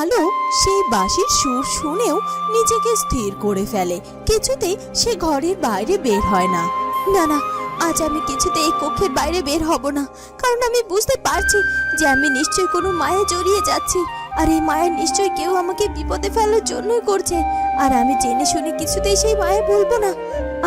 আলো সেই বাঁশির সুর শুনেও নিজেকে স্থির করে ফেলে। কিছুতেই সে ঘরের বাইরে বের হয় না। না না, আজ আমি কিছুতে এই কক্ষের বাইরে বের হব না। কারণ আমি বুঝতে পারছি যে আমি নিশ্চয়ই কোনো মায়ে জড়িয়ে যাচ্ছি। আর এই মায়ের নিশ্চয়ই কেউ আমাকে বিপদে ফেলার জন্যই করছে। আর আমি জেনে শুনে কিছুতেই সেই মায়ে বলব না।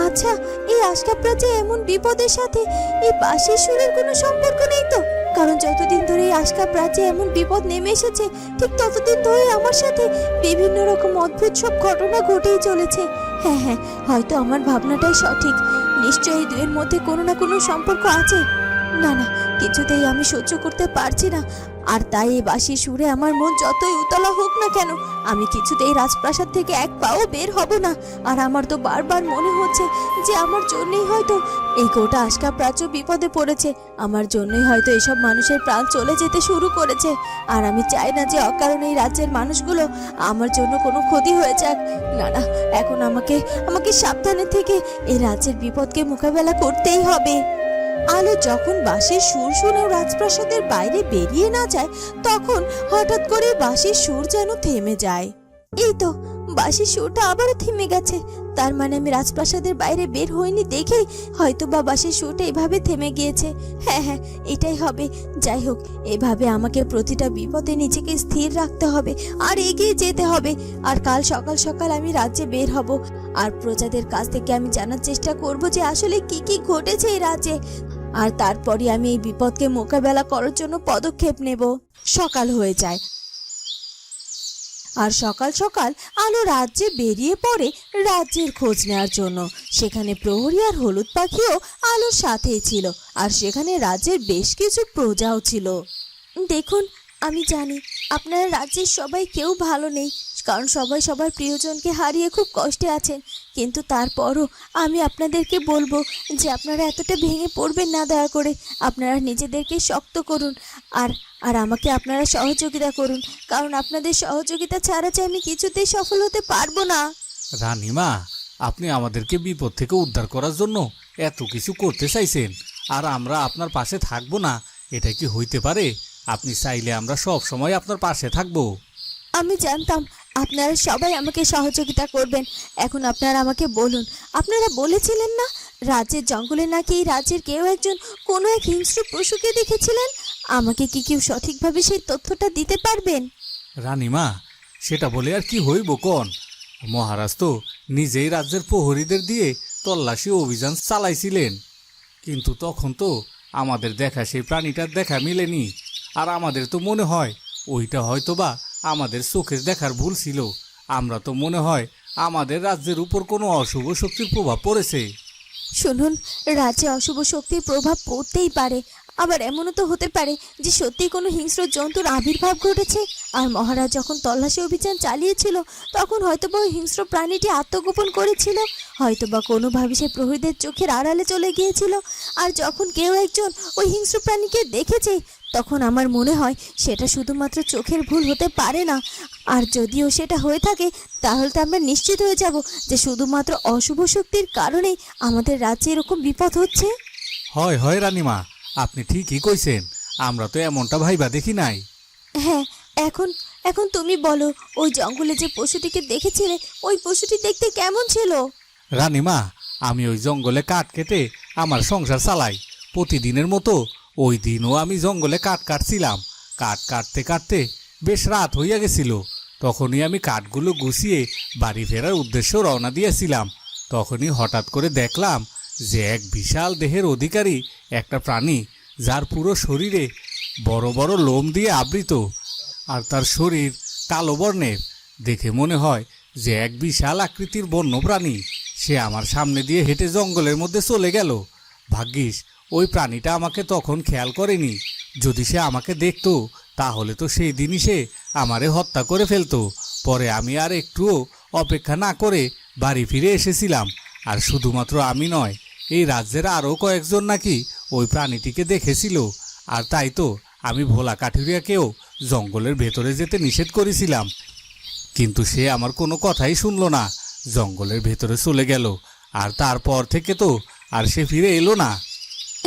আচ্ছা এই আশকাপরা যে এমন বিপদের সাথে এই বাঁশির সুরের কোনো সম্পর্ক নেই তো? কারণ যতদিন ধরে এই প্রাচে এমন বিপদ নেমে এসেছে, ঠিক ততদিন ধরে আমার সাথে বিভিন্ন রকম অদ্ভুত সব ঘটনা ঘটেই চলেছে। হ্যাঁ হ্যাঁ হয়তো আমার ভাবনাটাই সঠিক। নিশ্চয়ই দুয়ের মধ্যে কোনো না কোনো সম্পর্ক আছে। না না, কিছুতেই আমি সহ্য করতে পারছি না। আর তাই এই বাসি সুরে আমার মন যতই উতলা হোক না কেন, আমি কিছুতেই রাজপ্রাসাদ থেকে এক পাও বের হব না। আর আমার তো বারবার মনে হচ্ছে যে আমার জন্যই হয়তো এই গোটা আশকা প্রাচ্য বিপদে পড়েছে। আমার জন্যই হয়তো এসব মানুষের প্রাণ চলে যেতে শুরু করেছে। আর আমি চাই না যে অকারণে এই রাজ্যের মানুষগুলো আমার জন্য কোনো ক্ষতি হয়ে যাক। না না, এখন আমাকে আমাকে সাবধানে থেকে এই রাজ্যের বিপদকে মোকাবেলা করতেই হবে। আলো যখন বাঁশির সুর শুনেও রাজপ্রাসাদের বাইরে বেরিয়ে না যায়, তখন হঠাৎ করে বাঁশির সুর যেন থেমে যায়। এই তো, বাঁশির সুরটা আবারও থেমে গেছে। তার মানে আমি রাজপ্রাসাদের বাইরে বের হইনি দেখেই হয়তো বা বাঁশির সুরটা এভাবে থেমে গিয়েছে। হ্যাঁ হ্যাঁ এটাই হবে। যাই হোক, এভাবে আমাকে প্রতিটা বিপদে নিজেকে স্থির রাখতে হবে আর এগিয়ে যেতে হবে। আর কাল সকাল সকাল আমি রাজ্যে বের হব। আর প্রজাদের কাছ থেকে আমি জানার চেষ্টা করব যে আসলে কি কি ঘটেছে এই রাজ্যে। আর তারপরই আমি এই বিপদকে মোকাবেলা করার জন্য পদক্ষেপ নেব। সকাল হয়ে যায়। আর সকাল সকাল আলো রাজ্যে বেরিয়ে পড়ে রাজ্যের খোঁজ নেওয়ার জন্য। সেখানে প্রহরী আর হলুদ পাখিও আলোর সাথেই ছিল, আর সেখানে রাজ্যের বেশ কিছু প্রজাও ছিল। দেখুন, আমি জানি, আপনারা রাজ্যের সবাই কেউ ভালো নেই। কারণ সবাই সবার প্রিয়জনকে হারিয়ে খুব কষ্টে আছেন। কিন্তু তারপরও আমি আপনাদেরকে বলব যে আপনারা এতটা ভেঙে পড়বেন না দয়া করে। আপনারা নিজেদেরকে শক্ত করুন আর আর আমাকে আপনারা সহযোগিতা করুন। কারণ আপনাদের সহযোগিতা ছাড়া যে আমি কিছুতেই সফল হতে পারব না। রানীমা আপনি আমাদেরকে বিপদ থেকে উদ্ধার করার জন্য এত কিছু করতে চাইছেন আর আমরা আপনার পাশে থাকব না এটা কি হইতে পারে? আপনি চাইলে আমরা সব সময় আপনার পাশে থাকব। আমি জানতাম আপনারা সবাই আমাকে সহযোগিতা করবেন। এখন আপনারা আমাকে বলুন, আপনারা বলেছিলেন না রাজ্যের জঙ্গলে নাকি এই রাজ্যের কেউ একজন কোনো এক হিংস্র পশুকে দেখেছিলেন? আমাকে কি কেউ সঠিকভাবে সেই তথ্যটা দিতে পারবেন? রানীমা, সেটা বলে আর কি হইব কন? মহারাজ তো নিজেই রাজ্যের প্রহরীদের দিয়ে তল্লাশি অভিযান চালাইছিলেন। কিন্তু তখন তো আমাদের দেখা সেই প্রাণীটার দেখা মিলেনি। আর আমাদের তো মনে হয় ওইটা হয়তোবা আমাদের চোখের দেখার ভুল ছিল। আমরা তো মনে হয় আমাদের রাজ্যের উপর কোনো অশুভ শক্তির প্রভাব পড়েছে। শুনুন, রাজ্যে অশুভ শক্তির প্রভাব পড়তেই পারে, আবার এমনও তো হতে পারে যে সত্যি কোনো হিংস্র জন্তুর আবির্ভাব ঘটেছে। আর মহারাজ যখন তল্লাশি অভিযান চালিয়েছিল, তখন হয়তোবা ওই হিংস্র প্রাণীটি আত্মগোপন করেছিল, হয়তোবা কোনোভাবে সে প্রহরীদের চোখের আড়ালে চলে গিয়েছিল। আর যখন কেউ একজন ওই হিংস্র প্রাণীকে দেখেছে তখন আমার মনে হয় সেটা শুধুমাত্র চোখের ভুল হতে পারে না। আর যদিও সেটা হয়ে থাকে তাহলে তো আমরা নিশ্চিত হয়ে যাব যে শুধুমাত্র অশুভ শক্তির কারণেই আমাদের রাজ্যে এরকম বিপদ হচ্ছে। হয় হয় রানীমা আপনি ঠিকই কইছেন আমরা তো এমনটা ভাইবা দেখি নাই। হ্যাঁ এখন এখন তুমি বলো ওই জঙ্গলে যে পশুটিকে দেখেছিলে ওই পশুটি দেখতে কেমন ছিল? রানীমা আমি ওই জঙ্গলে কাঠ কেটে আমার সংসার চালাই। প্রতিদিনের মতো ওই দিনও আমি জঙ্গলে কাঠ কাটছিলাম। কাঠ কাটতে কাটতে বেশ রাত হইয়া গেছিল। তখনই আমি কাঠগুলো গুছিয়ে বাড়ি ফেরার উদ্দেশ্য রওনা দিয়েছিলাম। তখনই হঠাৎ করে দেখলাম যে এক বিশাল দেহের অধিকারী একটা প্রাণী যার পুরো শরীরে বড় বড় লোম দিয়ে আবৃত আর তার শরীর কালো বর্ণের। দেখে মনে হয় যে এক বিশাল আকৃতির বন্য প্রাণী। সে আমার সামনে দিয়ে হেঁটে জঙ্গলের মধ্যে চলে গেল। ভাগ্যিস ওই প্রাণীটা আমাকে তখন খেয়াল করেনি। যদি সে আমাকে দেখতো, তাহলে তো সেই দিনই সে আমারে হত্যা করে ফেলতো। পরে আমি আর একটুও অপেক্ষা না করে বাড়ি ফিরে এসেছিলাম। আর শুধুমাত্র আমি নয়, এই রাজ্যের আরও কয়েকজন নাকি ওই প্রাণীটিকে দেখেছিল। আর তাই তো আমি ভোলা কাঠুরিয়াকেও জঙ্গলের ভেতরে যেতে নিষেধ করেছিলাম। কিন্তু সে আমার কোনো কথাই শুনলো না। জঙ্গলের ভেতরে চলে গেল। আর তারপর থেকে তো আর সে ফিরে এলো না।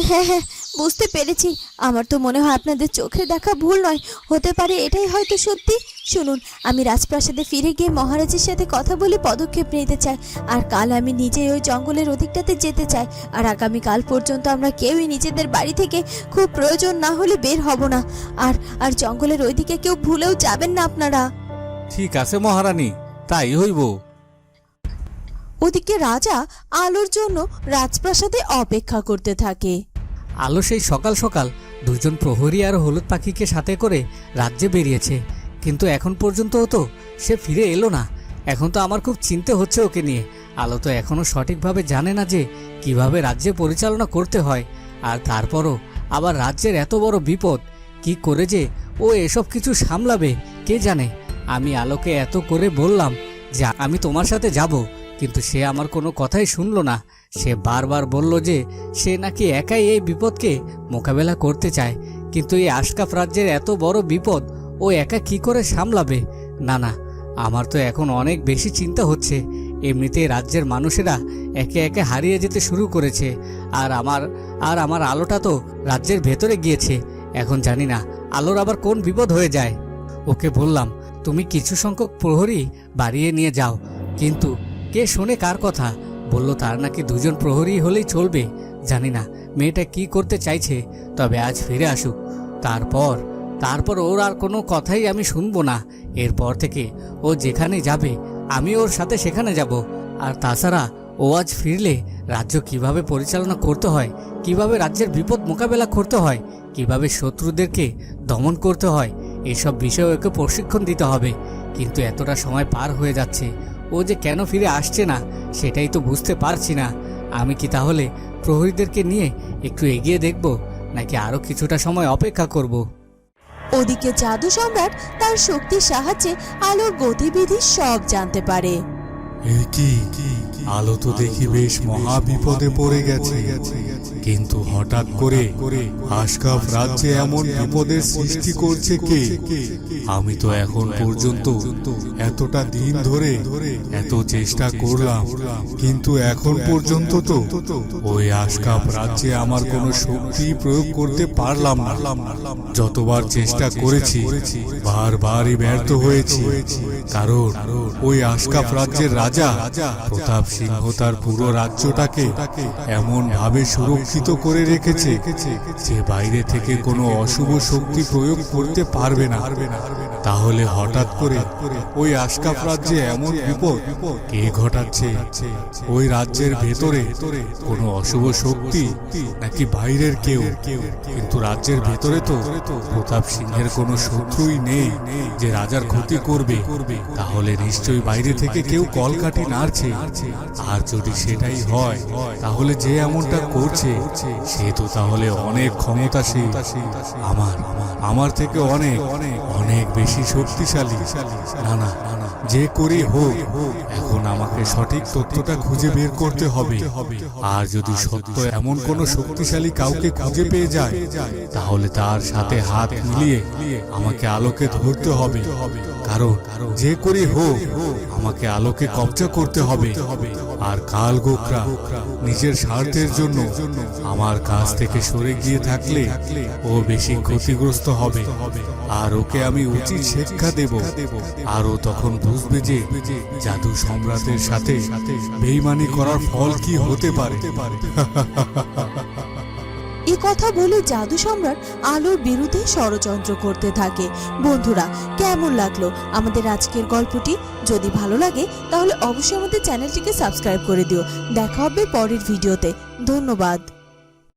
হ্যাঁ হ্যাঁ বুঝতে পেরেছি। আমার তো মনে হয় আপনাদের চোখে দেখা ভুল নয়। হতে পারে এটাই হয়তো সত্যি। শুনুন, আমি রাজপ্রাসাদে ফিরে গিয়ে মহারাজের সাথে কথা বলে পদক্ষেপ নিতে চাই। আর কাল আমি নিজেই ওই জঙ্গলের ওদিকটাতে যেতে চাই। আর আগামী কাল পর্যন্ত আমরা কেউই নিজেদের বাড়ি থেকে খুব প্রয়োজন না হলে বের হব না। আর আর জঙ্গলের ওইদিকে কেউ ভুলেও যাবেন না আপনারা। ঠিক আছে মহারানী, তাই হইব। ওদিকে রাজা আলোর জন্য রাজপ্রাসাদে অপেক্ষা করতে থাকে। আলো সেই সকাল সকাল দুজন প্রহরী আর হলুদ পাখিকে সাথে করে রাজ্যে বেরিয়েছে। কিন্তু এখন পর্যন্ত তো সে ফিরে এলো না। এখন তো আমার খুব চিন্তা হচ্ছে ওকে নিয়ে। আলো তো এখনও সঠিকভাবে জানে না যে কীভাবে রাজ্যে পরিচালনা করতে হয়। আর তারপরও আবার রাজ্যের এত বড় বিপদ, কি করে যে ও এসব কিছু সামলাবে, কে জানে? আমি আলোকে এত করে বললাম, যে, আমি তোমার সাথে যাব। কিন্তু সে আমার কোনো কথাই শুনলো না। সে বারবার বলল যে, সে নাকি একাই এই বিপদকে মোকাবেলা করতে চায়, কিন্তু এই আশকাফ রাজ্যের এত বড় বিপদ, ও একা কি করে সামলাবে? না না, আমার তো এখন অনেক বেশি চিন্তা হচ্ছে। এমনিতেই রাজ্যের মানুষেরা একে একে হারিয়ে যেতে শুরু করেছে, আর আমার আর আমার আলোটা তো রাজ্যের ভেতরে গিয়েছে। এখন জানি না, আলোর আবার কোন বিপদ হয়ে যায়। ওকে বললাম, তুমি কিছু সংখ্যক প্রহরী বাড়িয়ে নিয়ে যাও, কিন্তু কে শোনে কার কথা? বলল, তার নাকি দুজন প্রহরী হলেই চলবে। জানি না, মেয়েটা কি করতে চাইছে, তবে আজ ফিরে আসুক। তারপর তারপর ওর আর কোনো কথাই আমি শুনব না। এরপর থেকে ও যেখানে যাবে, আমি ওর সাথে সেখানে যাব। আর তাছাড়া, ও আজ ফিরলে রাজ্য কীভাবে পরিচালনা করতে হয়, কীভাবে রাজ্যের বিপদ মোকাবেলা করতে হয়, কীভাবে শত্রুদেরকে দমন করতে হয়, এসব বিষয়ে ওকে প্রশিক্ষণ দিতে হবে। কিন্তু এতটা সময় পার হয়ে যাচ্ছে ও যে কেন ফিরে আসছে না সেটাই তো বুঝতে পারছি না। আমি কি তাহলে প্রহরীদেরকে নিয়ে একটু এগিয়ে দেখব নাকি আরও কিছুটা সময় অপেক্ষা করব? ওদিকে জাদু সম্রাট তার শক্তির সাহায্যে আলোর গতিবিধি সব জানতে পারে। কি? আলো তো দেখি বেশ মহা বিপদে পড়ে গেছে। কিন্তু হঠাৎ করে আশকাফ রাজ্যে এমন বিপদের সৃষ্টি করছে কে? আমি তো এখন পর্যন্ত এতটা দিন ধরে এত চেষ্টা করলাম। কিন্তু এখন পর্যন্ত তো ওই আশকাফ রাজ্যে আমার কোনো শক্তি প্রয়োগ করতে পারলাম না। যতবার চেষ্টা করেছি বারবারই ব্যর্থ হয়েছি। কারণ ওই আশকাফ রাজ্যের রাজা প্রতাপ সিংহ তার পুরো রাজ্যটাকে এমন ভাবে সুরক্ষিত করে রেখেছে যে বাইরে থেকে কোনো অশুভ শক্তি প্রয়োগ করতে পারবে না। তাহলে হঠাৎ করে ওই আশকাফ রাজ্যে এমন বিপদ কে ঘটাচ্ছে? ওই রাজ্যের ভেতরে কোনো অশুভ শক্তি নাকি বাইরের কেউ? কিন্তু রাজ্যের ভেতরে তো প্রতাপ সিংহের কোনো শত্রুই নেই যে রাজার ক্ষতি করবে। তাহলে নিশ্চয়ই বাইরে থেকে কেউ কলকাঠি নাড়ছে। আর যদি সেটাই হয়, তাহলে যে এমনটা করছে, সে তো তাহলে অনেক ক্ষমতাশীল। আমার আমার থেকে অনেক অনেক বেশি শক্তিশালী। না না, যে করে হোক, এখন আমাকে সঠিক তথ্যটা খুঁজে বের করতে হবে। আর যদি সত্য এমন কোন শক্তিশালী কাউকে খুঁজে পেয়ে যায়, তাহলে তার সাথে হাত মিলিয়ে আমাকে আলোকে ধরতে হবে। কারণ যে করে হোক, আমাকে আলোকে কবজা করতে হবে। আর কাল গোকরা নিজের স্বার্থের জন্য আমার কাছ থেকে সরে গিয়ে থাকলে ও বেশি ক্ষতিগ্রস্ত হবে। আর ওকে আমি উচিত শিক্ষা দেব। আর ও তখন বুঝবে যে জাদু সম্রাটের সাথে বেইমানি করার ফল কি হতে পারে। এই কথা বলে জাদু সম্রাট আলোর বিরুদ্ধে ষড়যন্ত্র করতে থাকে। বন্ধুরা, কেমন লাগল আমাদের আজকের গল্পটি? যদি ভালো লাগে, তাহলে অবশ্যই আমাদের চ্যানেলটিকে সাবস্ক্রাইব করে দিও। দেখা হবে পরের ভিডিওতে। ধন্যবাদ।